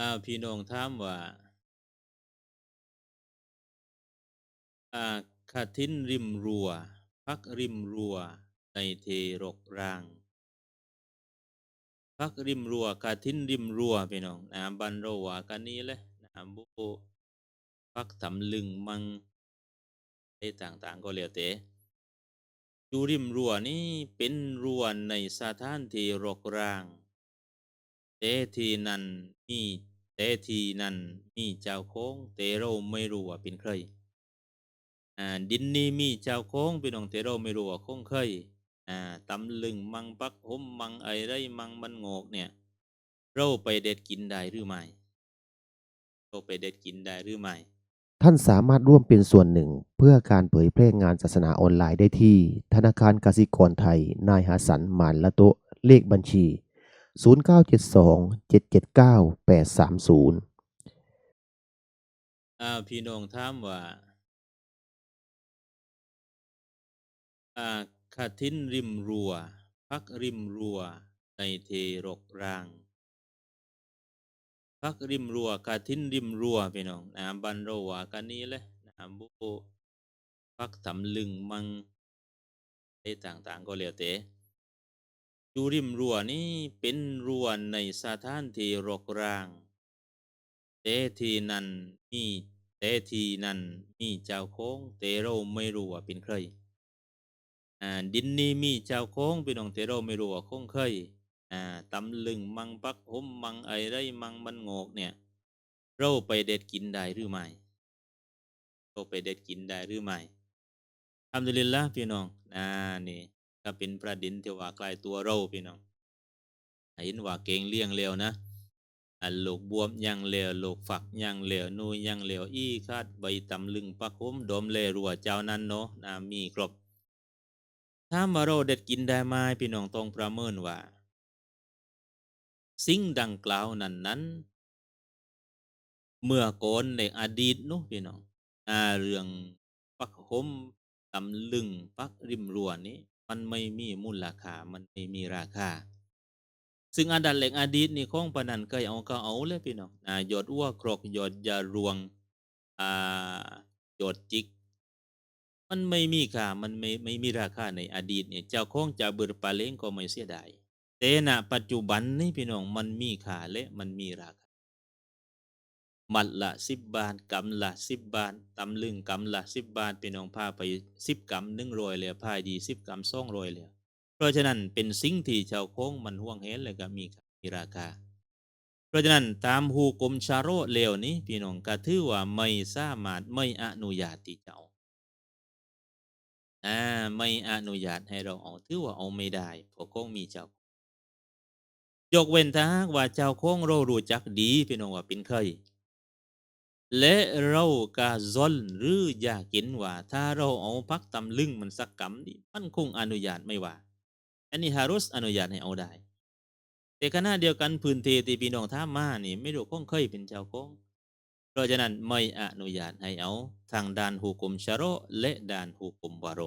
อ่าพี่น้องถามว่าอาคาทินริมรัว พักริมรัวในเทรกราง พักริมรัวคาทินริมรัวพี่น้องนะบันเรวากันนี้เลยนะบุพักทำลึงมังไอ้ต่างๆก็แล้วแต่อยู่ริมรัวนี่เป็นรัวในสถานที่รกราง แต่ที่นั้นมีแต่ที่นั้นมีเจ้าของแต่เรไม่รู้ว่าเป็นใครอ่าดินนี้มีเจ้าของพี่น้องแต่เรไม่รู้ว่าคงเคยอ่าตำลึงมังปักหมมังไอไรมังมันโงกเนี่ยเราไปเด็ดกินได้หรือไม่เราไปเด็ดกินได้หรือไม่ท่านสามารถร่วมเป็นส่วนหนึ่ง เพื่อการเผยแพร่งานศาสนาออนไลน์ได้ที่ ธนาคารกสิกรไทย นายหาสันหมานละโตเลขบัญชี 0972 779 830อ่าพี่น้องถามว่าอ่าคาทินริมรัว พักริมรัว ในเทรกราง พักริมรัวคาทินริมรัวพี่น้องนะบันเรวากันนี้เลยนะบุพักทำลึงมังไอ้ต่างๆก็แล้วแต่ อยู่ริมรัวนี่เป็นรัวในสถานที่รกราง แต่ที่นั้นมีแต่ที่นั้นมีเจ้าของแต่เราไม่รู้ว่าเป็นใครอ่าดินนี้มีเจ้าของพี่น้องแต่เราไม่รู้ว่าคงเคยอ่าตำลึงมังปักหมมังไอไรมังมันโงกเนี่ยเราไปเด็ดกินได้หรือไม่เราไปเด็ดกินได้หรือไม่ทำดุลิลละพี่น้องอ่านี่ ก็เป็นประเด็นที่ว่าใกล้ตัวเราพี่น้องเห็นว่าเก่งเลี้ยงเร็วนะอันโลกบวมยังเหลวโลกฝักยังเหลวนูยังเหลวอี้คาดใบตำลึงปักหมดมเลรัวเจ้านั้นเนาะนะมีครบถ้ามาเราเด็ดกินได้ไหมพี่น้องต้องประเมินว่า สิ่งดังกล่าวนั้นนั้น เมื่อก่อนในอดีตเนู้พี่น้องอาเรื่องปักหมตำลึงปักริมรัวนี้ มันไม่มีมูลค่ามันไม่มีราคา ซึ่งอดันเหล็กอดีตนี่ของปนันเคยเอาก็เอาเลยพี่น้องอ่าหยดอ้วกครกหยดยารวงอ่าหยดจิก มันไม่มีค่ามันไม่ไม่มีราคาในอดีตเนี่ยเจ้าของจะเบิดปลาเล้งก็ไม่เสียดายแต่ณปัจจุบันนี่พี่น้องมันมีค่าและมันมีราคา มัดละสิบบาทกำละสิบบาทตำลึงกำละสิบบาทพี่น้องพาไปสิบกำหนึ่งรอยเลยพาดีสิบกำสองรอยเลยเพราะฉะนั้นเป็นสิ่งที่ชาวโค้งมันห่วงเห็นเลยก็มีมีราคา เพราะฉะนั้นตามฮูกรมชาโรเลวนี้พี่น้องก็ถือว่าไม่สามารถไม่อนุญาตที่จะเอาอ่าไม่อนุญาตให้เราเอาถือว่าเอาไม่ได้เพราะโค้งมีเจ้ายกเว้นถ้าหากว่าเจ้าโค้งเรารู้จักดีพี่น้องว่าเป็นใคร และเรากาซอนหรืออยากเห็นว่า ถ้าเราเอาพักตำลึงมันสักกำนี่มันคงอนุญาตไม่ว่า อันนี้ฮารุสอนุญาตให้เอาได้ แต่ขณะเดียวกันพื้นที่ที่พี่น้องท่ามานี่ไม่รู้คงเคยเป็นเจ้าของเพราะฉะนั้นไม่อนุญาตให้เอา ทางด้านหุกุมชะโรและด้านหุกุมวาโร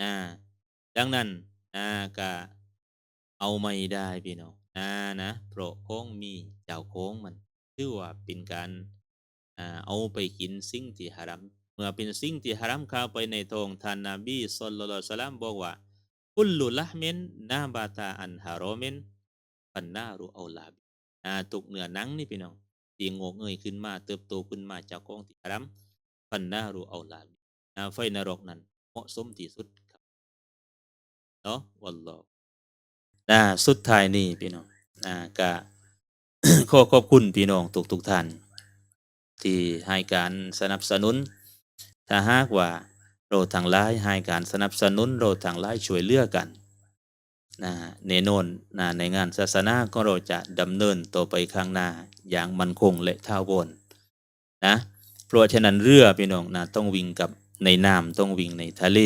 อ่าดังนั้นอ่าก็เอาไม่ได้พี่น้องอ่านะเพราะคงมีเจ้าของมันถือว่าเป็นการ เอาไปกินสิ่งที่ฮารัมเมื่อเป็นสิ่งที่ฮารัมเข้าไปในทองท่านนบีสุลต่านสลามบอกว่าคุลลุละห์มินนาบาตาอันฮารอมินปันนารุเอาลาบอาตุกเนื้อนังนี่พี่น้องที่งอกเงยขึ้นมาเติบโตขึ้นมาจากของที่ฮารัมปันนารุเอาลาบอาไฟนรกนั้นเหมาะสมที่สุดครับเนาะวัลลอฮ์อ่าสุดท้ายนี่พี่น้องอ่าก็ขอขอบคุณพี่น้องทุกทุกท่าน ที่ให้การสนับสนุน ถ้าหากว่าเราทางหลายให้การสนับสนุนเราทางหลายช่วยเหลือกันนะแน่นนนะในงานศาสนาก็เราจะดำเนินต่อไปข้างหน้าอย่างมั่นคงและท่าวอนนะเพราะฉะนั้นเรือพี่น้องนะต้องวิ่งกับในน้ำต้องวิ่งในทะเล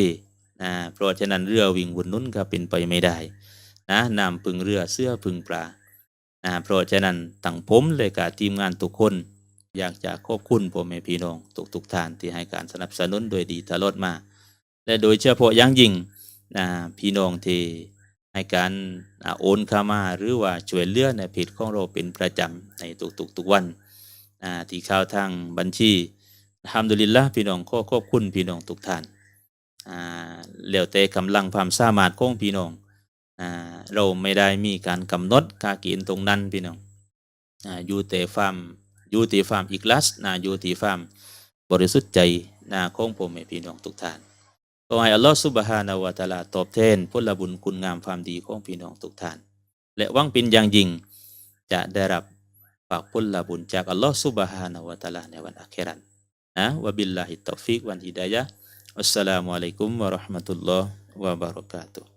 นะเพราะฉะนั้นเรือวิ่งบนนู้นก็เป็นไปไม่ได้นะน้ำพึ่งเรือเสื้อพึ่งปลานะเพราะฉะนั้นตั้งผมเลยกับทีมงานทุกคน อยากจะขอบคุณพ่อแม่พี่น้องทุกทุกท่านที่ให้การสนับสนุนโดยดีตลอดมา และโดยเฉพาะอย่างยิ่งพี่น้องที่ให้การโอนเข้ามาหรือว่าช่วยเหลือในเพจของเราเป็นประจำในทุกๆทุกวันที่เข้าทางบัญชีอัลฮัมดุลิลละพี่น้องขอขอบคุณพี่น้องทุกท่านแล้วแต่กำลังความสามารถของพี่น้องอเราไม่ได้มีการกำหนดกาเกณฑ์ตรงนั้นพี่น้องออยู่แต่ความ อยู่ที่ความอีกลัสนะอยู่ที่ความบริสุทธิ์ใจนะของผมให้พี่น้องทุกท่านขอให้อัลลอฮฺสุบฮานาวะตาลาตอบแทนผลบุญคุณงามความดีของพี่น้องทุกท่าน และหวังเป็นอย่างยิ่งจะได้รับฝากผลบุญจากอัลลอฮฺสุบฮานาวะตาลาในวันอาคิรันนะวะบิลลาฮิตตอฟิกวันฮิดายะอัสสลามุอะลัยกุมวะราะห์มะตุลลอฮ์วะบารอกาตุฮ์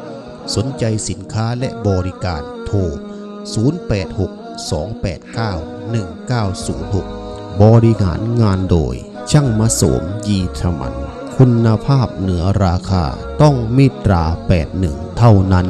สนใจสินค้าและบริการโทร 086-289-1906 บริหารงานโดย ช่างมาโสมยีธมัน คุณภาพเหนือราคาต้องมิตรา 81 เท่านั้น